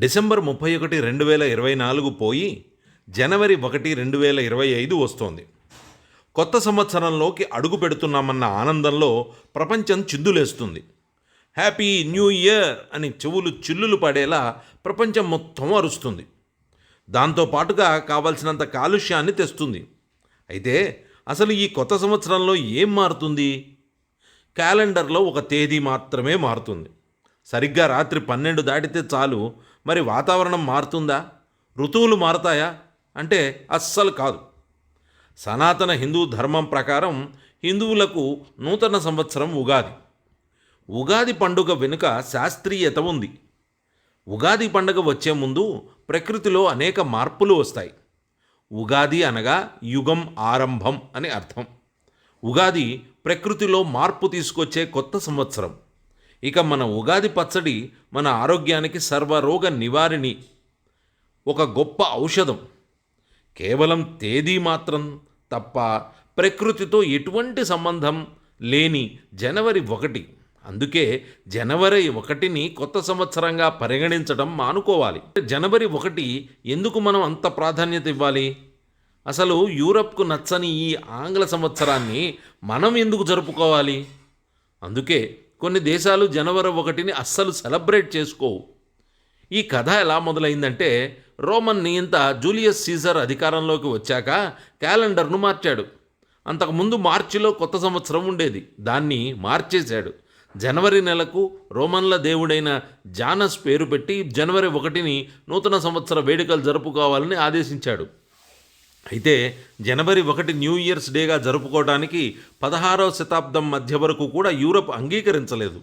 December ముప్పై ఒకటి రెండు వేల ఇరవై నాలుగు పోయి జనవరి ఒకటి రెండు వేల ఇరవై ఐదు వస్తోంది. కొత్త సంవత్సరంలోకి అడుగు పెడుతున్నామన్న ఆనందంలో ప్రపంచం చిద్దులేస్తుంది. హ్యాపీ న్యూ ఇయర్ అని చెవులు చిల్లులు పడేలా ప్రపంచం మొత్తం అరుస్తుంది. దాంతో పాటుగా కావలసినంత కాలుష్యాన్ని తెస్తుంది. అయితే అసలు ఈ కొత్త సంవత్సరంలో ఏం మారుతుంది? క్యాలెండర్లో ఒక తేదీ మాత్రమే మారుతుంది. సరిగ్గా రాత్రి పన్నెండు దాటితే చాలు మరి వాతావరణం మారుతుందా? ఋతువులు మారతాయా? అంటే అస్సలు కాదు. సనాతన హిందూ ధర్మం ప్రకారం హిందువులకు నూతన సంవత్సరం ఉగాది. ఉగాది పండుగ వెనుక శాస్త్రీయత ఉంది. ఉగాది పండుగ వచ్చే ముందు ప్రకృతిలో అనేక మార్పులు వస్తాయి. ఉగాది అనగా యుగం ఆరంభం అని అర్థం. ఉగాది ప్రకృతిలో మార్పు తీసుకొచ్చే కొత్త సంవత్సరం. ఇక మన ఉగాది పచ్చడి మన ఆరోగ్యానికి సర్వరోగ నివారిణి. ఒక గొప్ప ఔషధం. కేవలం తేదీ మాత్రం తప్ప ప్రకృతితో ఎటువంటి సంబంధం లేని జనవరి ఒకటి. అందుకే జనవరి ఒకటిని కొత్త సంవత్సరంగా పరిగణించడం మానుకోవాలి. జనవరి ఒకటి ఎందుకు మనం అంత ప్రాధాన్యత ఇవ్వాలి? అసలు యూరప్కు నచ్చని ఈ ఆంగ్ల సంవత్సరాన్ని మనం ఎందుకు జరుపుకోవాలి? అందుకే కొన్ని దేశాలు జనవరి ఒకటిని అస్సలు సెలబ్రేట్ చేసుకోవు ఈ కథ ఎలా మొదలైందంటే రోమన్ నియంత జూలియస్ సీజర్ అధికారంలోకి వచ్చాక క్యాలెండర్ను మార్చాడు. అంతకుముందు మార్చిలో కొత్త సంవత్సరం ఉండేది. దాన్ని మార్చేశాడు. జనవరి నెలకు రోమన్ల దేవుడైన జానస్ పేరు పెట్టి జనవరి ఒకటిని నూతన సంవత్సర వేడుకలు జరుపుకోవాలని ఆదేశించాడు. అయితే జనవరి ఒకటి న్యూ ఇయర్స్ డేగా జరుపుకోవడానికి పదహారవ శతాబ్దం మధ్య వరకు కూడా యూరప్ అంగీకరించలేదు.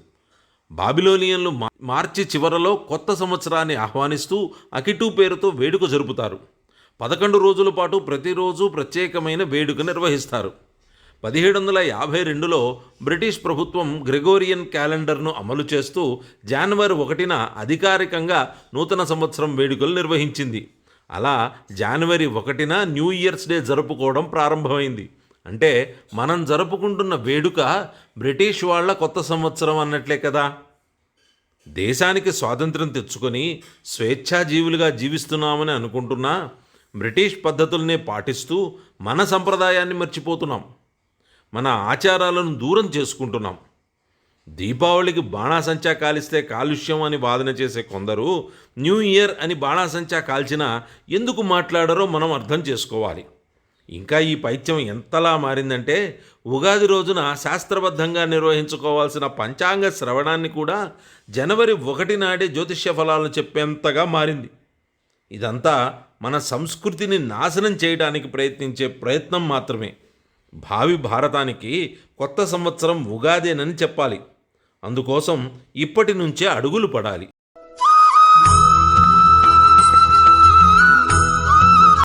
బాబిలోనియన్లు మార్చి చివరలో కొత్త సంవత్సరాన్ని ఆహ్వానిస్తూ అకిటు పేరుతో వేడుక జరుపుతారు. పదకొండు రోజుల పాటు ప్రతిరోజు ప్రత్యేకమైన వేడుక నిర్వహిస్తారు. పదిహేడు వందల యాభై రెండులో బ్రిటిష్ ప్రభుత్వం గ్రెగోరియన్ క్యాలెండర్ను అమలు చేస్తూ జనవరి ఒకటిన అధికారికంగా నూతన సంవత్సరం వేడుకలు నిర్వహించింది. అలా జనవరి ఒకటిన న్యూ ఇయర్స్ డే జరుపుకోవడం ప్రారంభమైంది. అంటే మనం జరుపుకుంటున్న వేడుక బ్రిటిష్ వాళ్ళ కొత్త సంవత్సరం అన్నట్లే కదా. దేశానికి స్వాతంత్రం తెచ్చుకొని స్వేచ్ఛాజీవులుగా జీవిస్తున్నామని అనుకుంటున్నా బ్రిటిష్ పద్ధతులనే పాటిస్తూ మన సంప్రదాయాన్ని మర్చిపోతున్నాం. మన ఆచారాలను దూరం చేసుకుంటున్నాం. దీపావళికి బాణాసంచా కాలిస్తే కాలుష్యం అని వాదన చేసే కొందరు న్యూ ఇయర్ అని బాణాసంచా కాల్చినా ఎందుకు మాట్లాడారో మనం అర్థం చేసుకోవాలి. ఇంకా ఈ పైత్యం ఎంతలా మారిందంటే ఉగాది రోజున శాస్త్రబద్ధంగా నిర్వహించుకోవాల్సిన పంచాంగ శ్రవణాన్ని కూడా జనవరి ఒకటి నాడే జ్యోతిష్య ఫలాలను చెప్పేంతగా మారింది. ఇదంతా మన సంస్కృతిని నాశనం చేయడానికి ప్రయత్నించే ప్రయత్నం మాత్రమే. భావి భారతానికి కొత్త సంవత్సరం ఉగాదేనని చెప్పాలి. అందుకోసం ఇప్పటి నుంచే అడుగులు పడాలి.